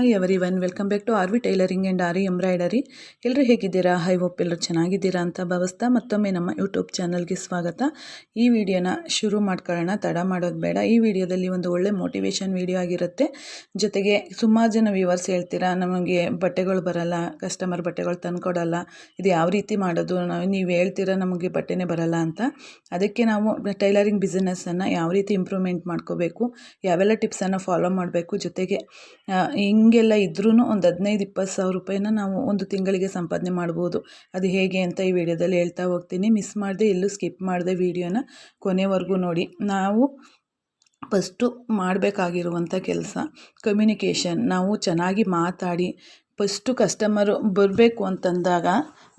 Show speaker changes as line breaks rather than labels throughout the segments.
Hi everyone welcome back to R V tailoring and aari embroidery ಎಲ್ಲರೂ ಹೇಗಿದ್ದೀರಾ? High hope ಎಲ್ಲರೂ ಚೆನ್ನಾಗಿದ್ದೀರಾ ಅಂತ ಭಾವಿಸ್ತಾ ಮತ್ತೊಮ್ಮೆ ನಮ್ಮ ಯೂಟ್ಯೂಬ್ ಚಾನಲ್ಗೆ ಸ್ವಾಗತ. ಈ ವಿಡಿಯೋನ ಶುರು ಮಾಡ್ಕೊಳ್ಳೋಣ. ತಡ ಮಾಡೋದು ಬೇಡ. ಈ ವಿಡಿಯೋದಲ್ಲಿ ಒಂದು ಒಳ್ಳೆ ಮೋಟಿವೇಶನ್ ವಿಡಿಯೋ ಆಗಿರುತ್ತೆ. ಜೊತೆಗೆ ಸುಮಾರು ಜನ ವ್ಯೂವರ್ಸ್ ಹೇಳ್ತೀರಾ ನಮಗೆ ಬಟ್ಟೆಗಳು ಬರಲ್ಲ ಕಸ್ಟಮರ್ ಬಟ್ಟೆಗಳು ತಂದುಕೊಡಲ್ಲ ಇದು ಯಾವ ರೀತಿ ಮಾಡೋದು ನಾವು ನೀವು ಹೇಳ್ತೀರಾ ನಮಗೆ ಬಟ್ಟೆನೇ ಬರಲ್ಲ ಅಂತ. ಅದಕ್ಕೆ ನಾವು ಟೈಲರಿಂಗ್ ಬಿಸ್ನೆಸ್ಸನ್ನು ಯಾವ ರೀತಿ ಇಂಪ್ರೂವ್ಮೆಂಟ್ ಮಾಡ್ಕೋಬೇಕು ಯಾವೆಲ್ಲ ಟಿಪ್ಸನ್ನು ಫಾಲೋ ಮಾಡಬೇಕು ಜೊತೆಗೆ ಆ, ಹಿಂಗೆಲ್ಲ ಇದ್ರೂ ಒಂದು ಹದಿನೈದು, ಇಪ್ಪತ್ತು ಸಾವಿರ ರೂಪಾಯಿನ ನಾವು ಒಂದು ತಿಂಗಳಿಗೆ ಸಂಪಾದನೆ ಮಾಡ್ಬೋದು. ಅದು ಹೇಗೆ ಅಂತ ಈ ವಿಡಿಯೋದಲ್ಲಿ ಹೇಳ್ತಾ ಹೋಗ್ತೀನಿ. ಮಿಸ್ ಮಾಡದೆ ಎಲ್ಲೂ ಸ್ಕಿಪ್ ಮಾಡಿದೆ ವಿಡಿಯೋನ ಕೊನೆವರೆಗೂ ನೋಡಿ. ನಾವು ಫಸ್ಟು ಮಾಡಬೇಕಾಗಿರುವಂಥ ಕೆಲಸ ಕಮ್ಯುನಿಕೇಷನ್ ನಾವು ಚೆನ್ನಾಗಿ ಮಾತಾಡಿ, ಫಸ್ಟು ಕಸ್ಟಮರು ಬರಬೇಕು ಅಂತಂದಾಗ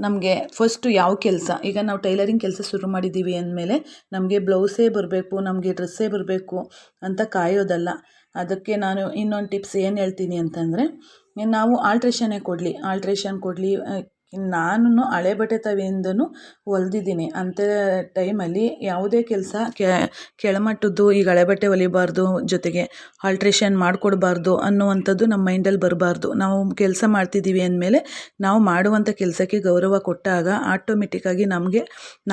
ನಮಗೆ ಫಸ್ಟು ಯಾವ ಕೆಲಸ? ಈಗ ನಾವು ಟೈಲರಿಂಗ್ ಕೆಲಸ ಶುರು ಮಾಡಿದ್ದೀವಿ ಅಂದಮೇಲೆ ನಮಗೆ ಬ್ಲೌಸೇ ಬರಬೇಕು, ನಮಗೆ ಡ್ರೆಸ್ಸೇ ಬರಬೇಕು ಅಂತ ಕಾಯೋದಲ್ಲ. ಅದಕ್ಕೆ ನಾನು ಇನ್ನೊಂದು ಟಿಪ್ಸ್ ಏನು ಹೇಳ್ತೀನಿ ಅಂತಂದರೆ ನಾವು ಆಲ್ಟ್ರೇಷನ್ನೇ ಕೊಡಲಿ ಆಲ್ಟ್ರೇಷನ್ ಕೊಡಲಿ ನಾನು ಹಳೆ ಬಟ್ಟೆ ತವಿಂದನೂ ಹೊಲ್ದಿದ್ದೀನಿ. ಅಂಥ ಟೈಮಲ್ಲಿ ಯಾವುದೇ ಕೆಲಸ ಕೆಳಮಟ್ಟದ್ದು ಈಗ ಹಳೆ ಬಟ್ಟೆ ಹೊಲಿಬಾರ್ದು, ಜೊತೆಗೆ ಆಲ್ಟ್ರೇಷನ್ ಮಾಡಿಕೊಡ್ಬಾರ್ದು ಅನ್ನುವಂಥದ್ದು ನಮ್ಮ ಮೈಂಡಲ್ಲಿ ಬರಬಾರ್ದು. ನಾವು ಕೆಲಸ ಮಾಡ್ತಿದ್ದೀವಿ ಅಂದಮೇಲೆ ನಾವು ಮಾಡುವಂಥ ಕೆಲಸಕ್ಕೆ ಗೌರವ ಕೊಟ್ಟಾಗ ಆಟೋಮೆಟಿಕ್ಕಾಗಿ ನಮಗೆ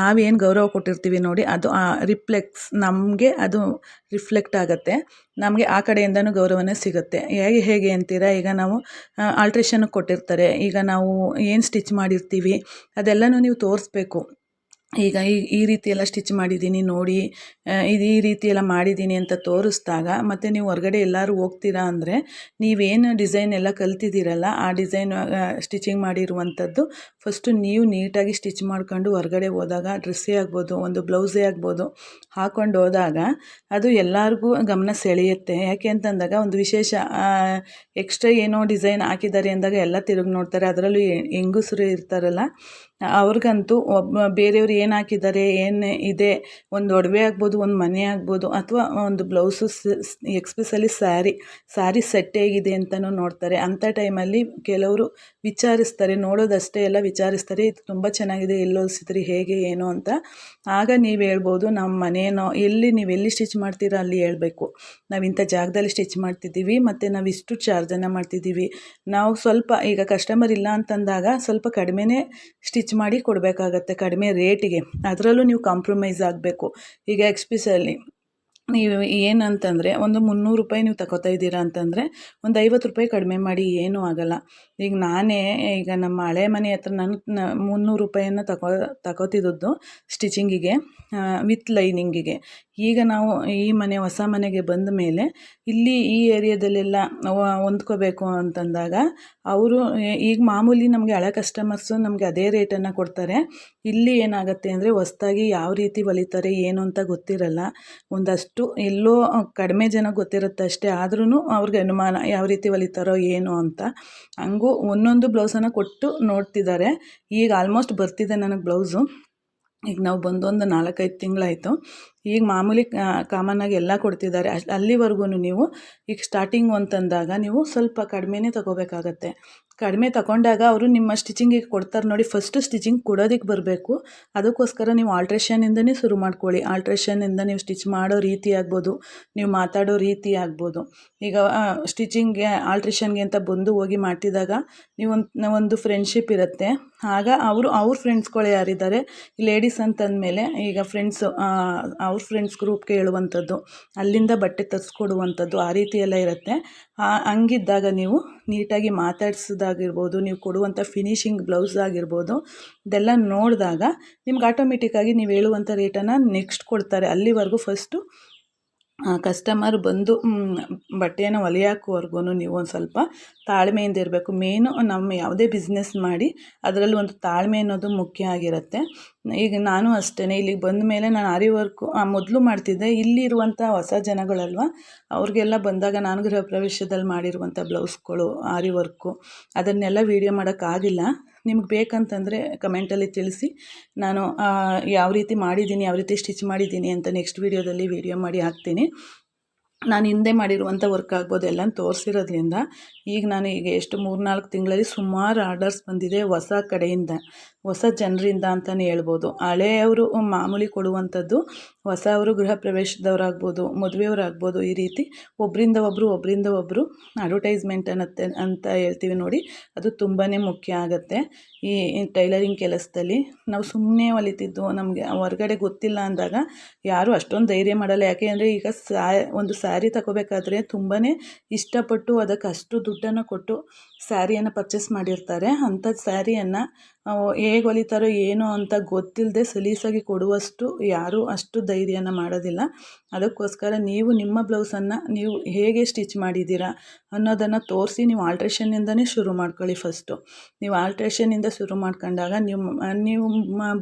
ನಾವೇನು ಗೌರವ ಕೊಟ್ಟಿರ್ತೀವಿ ನೋಡಿ, ಅದು ರಿಫ್ಲೆಕ್ಸ್ ನಮಗೆ ಅದು ರಿಫ್ಲೆಕ್ಟ್ ಆಗುತ್ತೆ. ನಮಗೆ ಆ ಕಡೆಯಿಂದನೂ ಗೌರವನೇ ಸಿಗುತ್ತೆ. ಹೇಗೆ ಹೇಗೆ ಅಂತೀರಾ? ಈಗ ನಾವು ಆಲ್ಟ್ರೇಷನ್ ಕೊಟ್ಟಿರ್ತಾರೆ. ಈಗ ನಾವು ಏನು ಸ್ಟಿಚ್ ಮಾಡಿರ್ತೀವಿ. ಅದೆಲ್ಲನೂ ನೀವು ತೋರಿಸ್ಬೇಕು. ಈಗ ಈ ಈ ರೀತಿ ಎಲ್ಲ ಸ್ಟಿಚ್ ಮಾಡಿದ್ದೀನಿ ನೋಡಿ ಇದು ಈ ರೀತಿ ಎಲ್ಲ ಮಾಡಿದ್ದೀನಿ ಅಂತ ತೋರಿಸ್ದಾಗ, ಮತ್ತು ನೀವು ಹೊರಗಡೆ ಎಲ್ಲರೂ ಹೋಗ್ತೀರಾ ಅಂದರೆ ನೀವೇನು ಡಿಸೈನ್ ಎಲ್ಲ ಕಲ್ತಿದ್ದೀರಲ್ಲ, ಆ ಡಿಸೈನ್ ಸ್ಟಿಚಿಂಗ್ ಮಾಡಿರುವಂಥದ್ದು ಫಸ್ಟು ನೀವು ನೀಟಾಗಿ ಸ್ಟಿಚ್ ಮಾಡ್ಕೊಂಡು ಹೊರಗಡೆ ಹೋದಾಗ, ಡ್ರೆಸ್ಸೇ ಆಗ್ಬೋದು, ಒಂದು ಬ್ಲೌಸೇ ಆಗ್ಬೋದು ಹಾಕ್ಕೊಂಡು ಹೋದಾಗ ಅದು ಎಲ್ಲರಿಗೂ ಗಮನ ಸೆಳೆಯುತ್ತೆ. ಯಾಕೆ ಅಂತಂದಾಗ ಒಂದು ವಿಶೇಷ ಎಕ್ಸ್ಟ್ರಾ ಏನೋ ಡಿಸೈನ್ ಹಾಕಿದ್ದಾರೆ ಅಂದಾಗ ಎಲ್ಲ ತಿರುಗಿ ನೋಡ್ತಾರೆ, ಅದರಲ್ಲೂ ಹೆಂಗಸರು ಇರ್ತಾರಲ್ಲ ಅವ್ರಿಗಂತೂ ಒಬ್ಬ, ಬೇರೆಯವ್ರು ಏನು ಹಾಕಿದ್ದಾರೆ, ಏನು ಇದೆ, ಒಂದು ಒಡವೆ ಆಗ್ಬೋದು, ಒಂದು ಮನೆ ಆಗ್ಬೋದು, ಅಥವಾ ಒಂದು blouse especially sari sari set ಹೇಗಿದೆ ಅಂತಲೂ ನೋಡ್ತಾರೆ. ಅಂಥ ಟೈಮಲ್ಲಿ ಕೆಲವರು ವಿಚಾರಿಸ್ತಾರೆ, ನೋಡೋದಷ್ಟೇ ಎಲ್ಲ ವಿಚಾರಿಸ್ತಾರೆ, ಇದು ತುಂಬ ಚೆನ್ನಾಗಿದೆ, ಎಲ್ಲಿ ಹೊಲ್ಸಿದ್ರಿ, ಹೇಗೆ, ಏನು ಅಂತ. ಆಗ ನೀವು ಹೇಳ್ಬೋದು ನಮ್ಮ ಮನೆಯೋ ಎಲ್ಲಿ ನೀವು ಎಲ್ಲಿ ಸ್ಟಿಚ್ ಮಾಡ್ತೀರಾ, ಅಲ್ಲಿ ಹೇಳಬೇಕು. ನಾವು ಇಂಥ ಜಾಗದಲ್ಲಿ ಸ್ಟಿಚ್ ಮಾಡ್ತಿದ್ದೀವಿ, ಮತ್ತು ನಾವು ಇಷ್ಟು ಚಾರ್ಜನ್ನು ಮಾಡ್ತಿದ್ದೀವಿ. ನಾವು ಸ್ವಲ್ಪ, ಈಗ ಕಸ್ಟಮರ್ ಇಲ್ಲ ಅಂತಂದಾಗ ಸ್ವಲ್ಪ ಕಡಿಮೆನೇ ಸ್ಟಿಚ್ ಮಾಡಿ ಕೊಡಬೇಕಾಗತ್ತೆ ಕಡಿಮೆ ರೇಟಿಗೆ. ಅದರಲ್ಲೂ ನೀವು ಕಾಂಪ್ರಮೈಸ್ ಆಗಬೇಕು. ಈಗ ಎಕ್ಸ್ಪೆಷಲಿ ನೀವು ಏನಂತಂದರೆ ಒಂದು ಮುನ್ನೂರು ರೂಪಾಯಿ ನೀವು ತಗೋತಾ ಇದ್ದೀರಾ ಅಂತಂದರೆ ಒಂದು ಐವತ್ತು ರೂಪಾಯಿ ಕಡಿಮೆ ಮಾಡಿ ಏನೂ ಆಗಲ್ಲ. ಈಗ ನಾನೇ ಈಗ ನಮ್ಮ ಹಳೆ ಮನೆ ಹತ್ರ ನನ್ನ ಮುನ್ನೂರು ರೂಪಾಯಿಯನ್ನು ತಗೋ, ತಗೋತಿದ್ದದ್ದು ಸ್ಟಿಚಿಂಗಿಗೆ ವಿತ್ ಲೈನಿಂಗಿಗೆ ಈಗ ನಾವು ಈ ಮನೆ, ಹೊಸ ಮನೆಗೆ ಬಂದ ಮೇಲೆ ಇಲ್ಲಿ ಈ ಏರಿಯಾದಲ್ಲೆಲ್ಲ ಹೊಂದ್ಕೋಬೇಕು ಅಂತಂದಾಗ ಅವರು ಈಗ ಮಾಮೂಲಿ ನಮಗೆ ಹಳೆ ಕಸ್ಟಮರ್ಸು ನಮಗೆ ಅದೇ ರೇಟನ್ನು ಕೊಡ್ತಾರೆ. ಇಲ್ಲಿ ಏನಾಗುತ್ತೆ ಅಂದರೆ ಹೊಸ್ದಾಗಿ ಯಾವ ರೀತಿ ಹೊಲಿತಾರೆ, ಏನು ಅಂತ ಗೊತ್ತಿರಲ್ಲ. ಒಂದಷ್ಟು ಎಲ್ಲೋ ಕಡಿಮೆ ಜನ ಗೊತ್ತಿರುತ್ತೆ ಅಷ್ಟೇ. ಆದ್ರೂ ಅವ್ರಿಗೆ ಅನುಮಾನ ಯಾವ ರೀತಿ ಹೊಲಿತಾರೋ ಏನು ಅಂತ. ಹಂಗೂ ಒಂದೊಂದು ಬ್ಲೌಸನ್ನು ಕೊಟ್ಟು ನೋಡ್ತಿದ್ದಾರೆ. ಈಗ ಆಲ್ಮೋಸ್ಟ್ ಬರ್ತಿದೆ ನನಗೆ ಬ್ಲೌಸು ಈಗ ನಾವು ಬಂದೊಂದು ನಾಲ್ಕೈದು ತಿಂಗಳಾಯಿತು. ಈಗ ಮಾಮೂಲಿ ಕಾಮನ್ನಾಗಿ ಎಲ್ಲ ಕೊಡ್ತಿದ್ದಾರೆ. ಅಷ್ಟು ಅಲ್ಲಿವರೆಗೂ ನೀವು, ಈಗ ಸ್ಟಾರ್ಟಿಂಗ್ ಅಂತಂದಾಗ ನೀವು ಸ್ವಲ್ಪ ಕಡಿಮೆನೇ ತಗೋಬೇಕಾಗತ್ತೆ. ಕಡಿಮೆ ತಗೊಂಡಾಗ ಅವರು ನಿಮ್ಮ ಸ್ಟಿಚಿಂಗಿಗೆ ಕೊಡ್ತಾರೆ ನೋಡಿ ಫಸ್ಟ್ ಸ್ಟಿಚಿಂಗ್ ಕೊಡೋದಕ್ಕೆ ಬರಬೇಕು. ಅದಕ್ಕೋಸ್ಕರ ನೀವು ಆಲ್ಟ್ರೇಷನಿಂದನೇ ಶುರು ಮಾಡ್ಕೊಳ್ಳಿ. ಆಲ್ಟ್ರೇಷನಿಂದ ನೀವು ಸ್ಟಿಚ್ ಮಾಡೋ ರೀತಿ ಆಗ್ಬೋದು, ನೀವು ಮಾತಾಡೋ ರೀತಿ ಆಗ್ಬೋದು. ಈಗ ಸ್ಟಿಚಿಂಗ್ಗೆ ಆಲ್ಟ್ರೇಷನ್ಗೆ ಅಂತ ಬಂದು ಹೋಗಿ ಮಾಡ್ತಿದ್ದಾಗ ನೀವು ಒಂದು ಒಂದು ಫ್ರೆಂಡ್ಶಿಪ್ ಇರುತ್ತೆ. ಆಗ ಅವರು, ಅವ್ರ ಫ್ರೆಂಡ್ಸ್ಗಳು ಯಾರಿದ್ದಾರೆ? ಲೇಡೀಸ್ ಅಂತಂದಮೇಲೆ ಈಗ ಫ್ರೆಂಡ್ಸು ಅವ್ರ ಫ್ರೆಂಡ್ಸ್ ಗ್ರೂಪ್ಗೆ ಹೇಳುವಂಥದ್ದು, ಅಲ್ಲಿಂದ ಬಟ್ಟೆ ತರಿಸ್ಕೊಡುವಂಥದ್ದು ಆ ರೀತಿ ಎಲ್ಲ ಇರುತ್ತೆ ಹಂಗಿದ್ದಾಗ ನೀವು ನೀಟಾಗಿ ಮಾತಾಡ್ಸೋದಾಗಿರ್ಬೋದು, ನೀವು ಕೊಡುವಂಥ ಫಿನಿಶಿಂಗ್ ಬ್ಲೌಸ್ ಆಗಿರ್ಬೋದು, ಇದೆಲ್ಲ ನೋಡಿದಾಗ ನಿಮ್ಗೆ ಆಟೋಮೆಟಿಕ್ಕಾಗಿ ನೀವು ಹೇಳುವಂಥ ರೇಟನ್ನು ನೆಕ್ಸ್ಟ್ ಕೊಡ್ತಾರೆ. ಅಲ್ಲಿವರೆಗೂ ಫಸ್ಟು ಕಸ್ಟಮರ್ ಬಂದು ಬಟ್ಟೆಯನ್ನು ಹೊಲಿಯಾಕೋವರೆಗೂ ನೀವು ಒಂದು ಸ್ವಲ್ಪ ತಾಳ್ಮೆಯಿಂದ ಇರಬೇಕು. ಮೇನು ನಮ್ಮ ಯಾವುದೇ ಬಿಸ್ನೆಸ್ ಮಾಡಿ ಅದರಲ್ಲಿ ಒಂದು ತಾಳ್ಮೆ ಅನ್ನೋದು ಮುಖ್ಯ ಆಗಿರುತ್ತೆ. ಈಗ ನಾನು ಅಷ್ಟೇ ಇಲ್ಲಿಗೆ ಬಂದ ಮೇಲೆ ನಾನು ಆರಿ ವರ್ಕು ಮೊದಲು ಮಾಡ್ತಿದ್ದೆ. ಇಲ್ಲಿರುವಂಥ ಹೊಸ ಜನಗಳಲ್ವ, ಅವ್ರಿಗೆಲ್ಲ ಬಂದಾಗ ನಾನು ಗೃಹ ಪ್ರವೇಶದಲ್ಲಿ ಮಾಡಿರುವಂಥ ಬ್ಲೌಸ್ಗಳು ಆರಿ ವರ್ಕು ಅದನ್ನೆಲ್ಲ ವೀಡಿಯೋ ಮಾಡೋಕ್ಕಾಗಿಲ್ಲ ನಿಮ್ಗೆ ಬೇಕಂತಂದರೆ ಕಮೆಂಟಲ್ಲಿ ತಿಳಿಸಿ. ನಾನು ಯಾವ ರೀತಿ ಮಾಡಿದ್ದೀನಿ, ಯಾವ ರೀತಿ ಸ್ಟಿಚ್ ಮಾಡಿದ್ದೀನಿ ಅಂತ ನೆಕ್ಸ್ಟ್ ವೀಡಿಯೋದಲ್ಲಿ ವೀಡಿಯೋ ಮಾಡಿ ಹಾಕ್ತೀನಿ. ನಾನು ಹಿಂದೆ ಮಾಡಿರುವಂಥ ವರ್ಕ್ ಆಗ್ಬೋದು ಎಲ್ಲ ತೋರಿಸಿರೋದ್ರಿಂದ. ಈಗ ನಾನು ಈಗ ಎಷ್ಟು, ಮೂರ್ನಾಲ್ಕು ತಿಂಗಳಲ್ಲಿ ಸುಮಾರು ಆರ್ಡರ್ಸ್ ಬಂದಿದೆ ಹೊಸ ಕಡೆಯಿಂದ, ಹೊಸ ಜನರಿಂದ ಅಂತಲೇ ಹೇಳ್ಬೋದು. ಹಳೆಯವರು ಮಾಮೂಲಿ ಕೊಡುವಂಥದ್ದು ಹೊಸವರು ಗೃಹ ಪ್ರವೇಶದವರಾಗ್ಬೋದು, ಮದುವೆಯವರಾಗ್ಬೋದು, ಈ ರೀತಿ ಒಬ್ಬರಿಂದ ಒಬ್ಬರು ಒಬ್ಬರಿಂದ ಒಬ್ಬರು ಅಡ್ವರ್ಟೈಸ್ಮೆಂಟ್ ಅನ್ನತ್ತೆ ಅಂತ ಹೇಳ್ತೀವಿ ನೋಡಿ. ಅದು ತುಂಬಾ ಮುಖ್ಯ ಆಗುತ್ತೆ. ಈ ಟೈಲರಿಂಗ್ ಕೆಲಸದಲ್ಲಿ ನಾವು ಸುಮ್ಮನೆ ಹೊಲಿತಿದ್ದು ನಮಗೆ ಹೊರಗಡೆ ಗೊತ್ತಿಲ್ಲ ಅಂದಾಗ ಯಾರೂ ಅಷ್ಟೊಂದು ಧೈರ್ಯ ಮಾಡಲ್ಲ. ಯಾಕೆ ಅಂದರೆ ಈಗ ಸಾ, ಒಂದು ಸ್ಯಾರಿ ತಗೋಬೇಕಾದ್ರೆ ತುಂಬಾ ಇಷ್ಟಪಟ್ಟು ಅದಕ್ಕೆ ಅಷ್ಟು ದುಡ್ಡನ್ನು ಕೊಟ್ಟು ಸ್ಯಾರಿಯನ್ನು ಪರ್ಚೇಸ್ ಮಾಡಿರ್ತಾರೆ. ಅಂಥದ್ದು ಸ್ಯಾರಿಯನ್ನು ಹೇಗೆ ಹೊಲಿತಾರೋ ಏನೋ ಅಂತ ಗೊತ್ತಿಲ್ಲದೆ ಸಲೀಸಾಗಿ ಕೊಡುವಷ್ಟು ಯಾರೂ ಅಷ್ಟು ಧೈರ್ಯನ ಮಾಡೋದಿಲ್ಲ. ಅದಕ್ಕೋಸ್ಕರ ನೀವು ನಿಮ್ಮ ಬ್ಲೌಸನ್ನು ನೀವು ಹೇಗೆ ಸ್ಟಿಚ್ ಮಾಡಿದ್ದೀರಾ ಅನ್ನೋದನ್ನು ತೋರಿಸಿ ನೀವು ಆಲ್ಟ್ರೇಷನ್ನಿಂದನೇ ಶುರು ಮಾಡ್ಕೊಳ್ಳಿ ಫಸ್ಟು. ನೀವು ಆಲ್ಟ್ರೇಷನ್ನಿಂದ ಶುರು ಮಾಡ್ಕೊಂಡಾಗ ನಿಮ್ಮ ನೀವು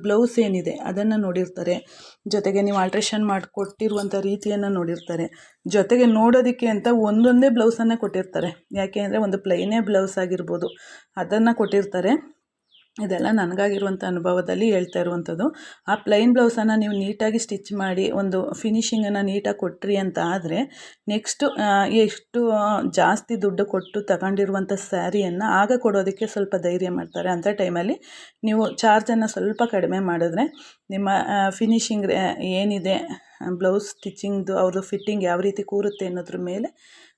ಬ್ಲೌಸ್ ಏನಿದೆ ಅದನ್ನು ನೋಡಿರ್ತಾರೆ. ಜೊತೆಗೆ ನೀವು ಆಲ್ಟ್ರೇಷನ್ ಮಾಡಿಕೊಟ್ಟಿರುವಂಥ ರೀತಿಯನ್ನು ನೋಡಿರ್ತಾರೆ. ಜೊತೆಗೆ ನೋಡೋದಕ್ಕೆ ಅಂತ ಒಂದೊಂದೇ ಬ್ಲೌಸನ್ನು ಕೊಟ್ಟಿರ್ತಾರೆ. ಯಾಕೆ ಅಂದರೆ ಒಂದು ಪ್ಲೈನೇ ಬ್ಲೌಸ್ ಆಗಿರ್ಬೋದು. ಅದನ್ನು ಕೊಟ್ಟಿರ್ತಾರೆ. ಇದೆಲ್ಲ ನನಗಾಗಿರುವಂಥ ಅನುಭವದಲ್ಲಿ ಹೇಳ್ತಾ ಇರುವಂಥದ್ದು. ಆ ಪ್ಲೈನ್ ಬ್ಲೌಸನ್ನು ನೀವು ನೀಟಾಗಿ ಸ್ಟಿಚ್ ಮಾಡಿ ಒಂದು ಫಿನಿಷಿಂಗನ್ನು ನೀಟಾಗಿ ಕೊಟ್ರಿ ಅಂತ ಆದರೆ ನೆಕ್ಸ್ಟು ಎಷ್ಟು ಜಾಸ್ತಿ ದುಡ್ಡು ಕೊಟ್ಟು ತಗೊಂಡಿರುವಂಥ ಸ್ಯಾರಿಯನ್ನು ಆಗ ಕೊಡೋದಕ್ಕೆ ಸ್ವಲ್ಪ ಧೈರ್ಯ ಮಾಡ್ತಾರೆ. ಅಂಥ ಟೈಮಲ್ಲಿ ನೀವು ಚಾರ್ಜನ್ನು ಸ್ವಲ್ಪ ಕಡಿಮೆ ಮಾಡಿದ್ರೆ ನಿಮ್ಮ ಫಿನಿಷಿಂಗ್ ಏನಿದೆ ಬ್ಲೌಸ್ ಸ್ಟಿಚಿಂಗ್ದು ಅವರು ಫಿಟ್ಟಿಂಗ್ ಯಾವ ರೀತಿ ಕೂರುತ್ತೆ ಅನ್ನೋದ್ರ ಮೇಲೆ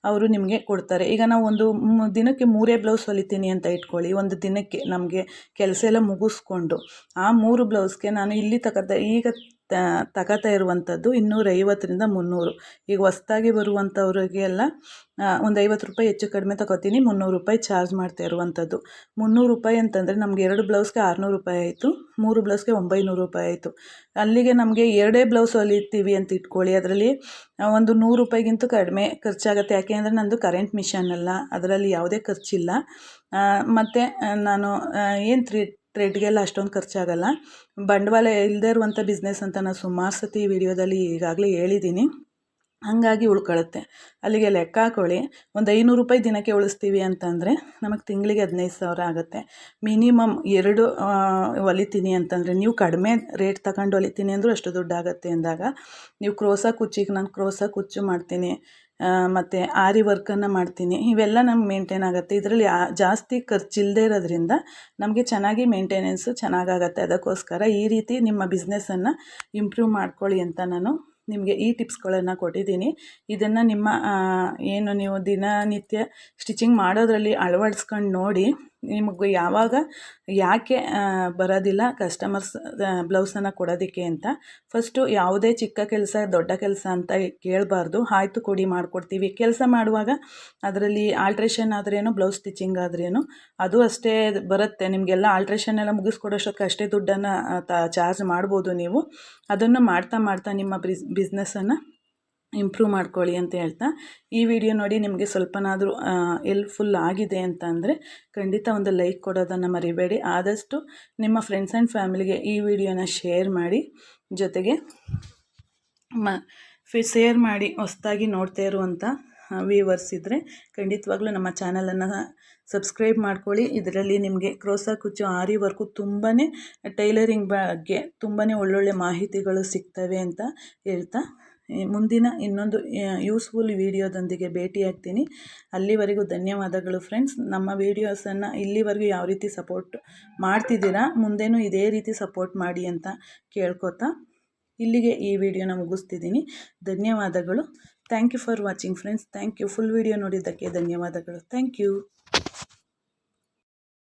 ಅವರು ನಿಮಗೆ ಕೊಡ್ತಾರೆ. ಈಗ ನಾವು ಒಂದು ದಿನಕ್ಕೆ ಮೂರೇ ಬ್ಲೌಸ್ ಹೊಲಿತೀನಿ ಅಂತ ಇಟ್ಕೊಳ್ಳಿ. ಒಂದು ದಿನಕ್ಕೆ ನಮಗೆ ಕೆಲಸ ಎಲ್ಲ ಮುಗಿಸ್ಕೊಂಡು ಆ ಮೂರು ಬ್ಲೌಸ್ಗೆ ನಾನು ಇಲ್ಲಿ ತಕ್ಕಂಥ ಈಗ ತಗೋತಾ ಇರುವಂಥದ್ದು ಇನ್ನೂರೈವತ್ತರಿಂದ ಮುನ್ನೂರು. ಈಗ ಹೊಸ್ದಾಗಿ ಬರುವಂಥವ್ರಿಗೆಲ್ಲ ಒಂದು ಐವತ್ತು ರೂಪಾಯಿ ಹೆಚ್ಚು ಕಡಿಮೆ ತಗೋತೀನಿ, ಮುನ್ನೂರು ರೂಪಾಯಿ ಚಾರ್ಜ್ ಮಾಡ್ತಾ ಇರುವಂಥದ್ದು. ಮುನ್ನೂರು ರೂಪಾಯಿ ಅಂತಂದರೆ ನಮಗೆ ಎರಡು ಬ್ಲೌಸ್ಗೆ ಆರುನೂರು ರೂಪಾಯಿ ಆಯಿತು, ಮೂರು ಬ್ಲೌಸ್ಗೆ ಒಂಬೈನೂರು ರೂಪಾಯಿ ಆಯಿತು. ಅಲ್ಲಿಗೆ ನಮಗೆ ಎರಡೇ ಬ್ಲೌಸ್ ಹೊಲಿತೀವಿ ಅಂತ ಇಟ್ಕೊಳ್ಳಿ, ಅದರಲ್ಲಿ ಒಂದು ನೂರು ರೂಪಾಯಿಗಿಂತ ಕಡಿಮೆ ಖರ್ಚಾಗುತ್ತೆ. ಯಾಕೆ ಅಂದರೆ ನಂದು ಕರೆಂಟ್ ಮಿಷನ್ ಅಲ್ಲ, ಅದರಲ್ಲಿ ಯಾವುದೇ ಖರ್ಚಿಲ್ಲ. ಮತ್ತು ನಾನು ಏನು ತ್ರೀ ಥ್ರೆಡ್ಗೆಲ್ಲ ಅಷ್ಟೊಂದು ಖರ್ಚಾಗಲ್ಲ. ಬಂಡವಾಳ ಇಲ್ಲದೇ ಇರುವಂಥ ಬಿಸ್ನೆಸ್ ಅಂತ ನಾನು ಸುಮಾರು ಸತಿ ವಿಡಿಯೋದಲ್ಲಿ ಈಗಾಗಲೇ ಹೇಳಿದ್ದೀನಿ ಹಾಗಾಗಿ ಉಳ್ಕೊಳ್ಳುತ್ತೆ ಅಲ್ಲಿಗೆ ಲೆಕ್ಕ ಹಾಕೊಳ್ಳಿ. ಒಂದು ಐನೂರು ರೂಪಾಯಿ ದಿನಕ್ಕೆ ಉಳಿಸ್ತೀವಿ ಅಂತಂದರೆ ನಮಗೆ ತಿಂಗಳಿಗೆ ಹದಿನೈದು ಸಾವಿರ ಆಗುತ್ತೆ. ಮಿನಿಮಮ್ ಎರಡು ಹೊಲಿತೀನಿ ಅಂತಂದರೆ ನೀವು ಕಡಿಮೆ ರೇಟ್ ತಗೊಂಡು ಹೊಲಿತೀನಿ ಅಂದರೂ ಅಷ್ಟು ದುಡ್ಡು ಆಗುತ್ತೆ ಅಂದಾಗ, ನೀವು ಕ್ರೋಸ ಕುಚ್ಚಿಗೆ ನಾನು ಕ್ರೋಸ ಕುಚ್ಚು ಮಾಡ್ತೀನಿ. ಮತ್ತು ಆರಿ ವರ್ಕನ್ನು ಮಾಡ್ತೀನಿ. ಇವೆಲ್ಲ ನಮ್ಗೆ ಮೇಂಟೈನ್ ಆಗುತ್ತೆ. ಇದರಲ್ಲಿ ಜಾಸ್ತಿ ಖರ್ಚಿಲ್ಲದೆ ಇರೋದ್ರಿಂದ ನಮಗೆ ಚೆನ್ನಾಗಿ ಮೇಂಟೆನೆನ್ಸು ಚೆನ್ನಾಗಾಗತ್ತೆ. ಅದಕ್ಕೋಸ್ಕರ ಈ ರೀತಿ ನಿಮ್ಮ ಬಿಸ್ನೆಸ್ಸನ್ನು ಇಂಪ್ರೂವ್ ಮಾಡ್ಕೊಳ್ಳಿ ಅಂತ ನಾನು ನಿಮಗೆ ಈ ಟಿಪ್ಸ್ಗಳನ್ನು ಕೊಟ್ಟಿದ್ದೀನಿ. ಇದನ್ನು ನಿಮ್ಮ ಏನು ನೀವು ದಿನನಿತ್ಯ ಸ್ಟಿಚಿಂಗ್ ಮಾಡೋದರಲ್ಲಿ ಅಳವಡಿಸ್ಕೊಂಡು ನೋಡಿ ನಿಮಗೆ ಯಾವಾಗ, ಯಾಕೆ ಬರೋದಿಲ್ಲ ಕಸ್ಟಮರ್ಸ್ ಬ್ಲೌಸನ್ನು ಕೊಡೋದಕ್ಕೆ ಅಂತ. ಫಸ್ಟು ಯಾವುದೇ ಚಿಕ್ಕ ಕೆಲಸ, ದೊಡ್ಡ ಕೆಲಸ ಅಂತ ಕೇಳಬಾರ್ದು. ಆಯ್ತು ಕೊಡಿ ಮಾಡಿಕೊಡ್ತೀವಿ. ಕೆಲಸ ಮಾಡುವಾಗ ಅದರಲ್ಲಿ ಆಲ್ಟ್ರೇಷನ್ ಆದ್ರೇನು ಬ್ಲೌಸ್ ಸ್ಟಿಚಿಂಗ್ ಆದ್ರೇನು, ಅದು ಅಷ್ಟೇ ಬರುತ್ತೆ. ನಿಮಗೆಲ್ಲ ಆಲ್ಟ್ರೇಷನ್ ಎಲ್ಲ ಮುಗಿಸ್ಕೊಡೋಷ್ಟಕ್ಕೆ ಅಷ್ಟೇ ದುಡ್ಡನ್ನು ಚಾರ್ಜ್ ಮಾಡ್ಬೋದು ನೀವು. ಅದನ್ನು ಮಾಡ್ತಾ ಮಾಡ್ತಾ ನಿಮ್ಮ ಬಿಸ್ ಬಿಸ್ನೆಸ್ಸನ್ನು ಇಂಪ್ರೂವ್ ಮಾಡ್ಕೊಳ್ಳಿ ಅಂತ ಹೇಳ್ತಾ, ಈ ವಿಡಿಯೋ ನೋಡಿ ನಿಮಗೆ ಸ್ವಲ್ಪನಾದರೂ ಎಲ್ಪ್ಫುಲ್ ಆಗಿದೆ ಅಂತ ಅಂದರೆ ಖಂಡಿತ ಒಂದು ಲೈಕ್ ಕೊಡೋದನ್ನು ಮರಿಬೇಡಿ. ಆದಷ್ಟು ನಿಮ್ಮ ಫ್ರೆಂಡ್ಸ್ ಆ್ಯಂಡ್ ಫ್ಯಾಮಿಲಿಗೆ ಈ ವಿಡಿಯೋನ ಶೇರ್ ಮಾಡಿ. ಜೊತೆಗೆ ಮ ಶೇರ್ ಮಾಡಿ ಹೊಸ್ದಾಗಿ ನೋಡ್ತಾ ಇರುವಂಥ ವ್ಯೂವರ್ಸ್ ಇದ್ದರೆ ಖಂಡಿತವಾಗ್ಲೂ ನಮ್ಮ ಚಾನಲನ್ನು ಸಬ್ಸ್ಕ್ರೈಬ್ ಮಾಡ್ಕೊಳ್ಳಿ. ಇದರಲ್ಲಿ ನಿಮಗೆ ಕ್ರೋಸ ಕುಚ್ಚು ಆರಿ ವರ್ಕು ತುಂಬಾ ಟೈಲರಿಂಗ್ ಬಗ್ಗೆ ತುಂಬಾ ಒಳ್ಳೊಳ್ಳೆ ಮಾಹಿತಿಗಳು ಸಿಗ್ತವೆ ಅಂತ ಹೇಳ್ತಾ ಮುಂದಿನ ಇನ್ನೊಂದು ಯೂಸ್ಫುಲ್ ವೀಡಿಯೋದೊಂದಿಗೆ ಭೇಟಿಯಾಗ್ತೀನಿ. ಅಲ್ಲಿವರೆಗೂ ಧನ್ಯವಾದಗಳು ಫ್ರೆಂಡ್ಸ್ ನಮ್ಮ ವೀಡಿಯೋಸನ್ನು ಇಲ್ಲಿವರೆಗೂ ಯಾವ ರೀತಿ ಸಪೋರ್ಟ್ ಮಾಡ್ತಿದ್ದೀರಾ, ಮುಂದೇನೂ ಇದೇ ರೀತಿ ಸಪೋರ್ಟ್ ಮಾಡಿ ಅಂತ ಕೇಳ್ಕೊತಾ ಇಲ್ಲಿಗೆ ಈ ವಿಡಿಯೋನ ಮುಗಿಸ್ತಿದ್ದೀನಿ. ಧನ್ಯವಾದಗಳು. Thank you for watching friends thank you full video ನೋಡಿದ್ದಕ್ಕೆ ಧನ್ಯವಾದಗಳು. Thank you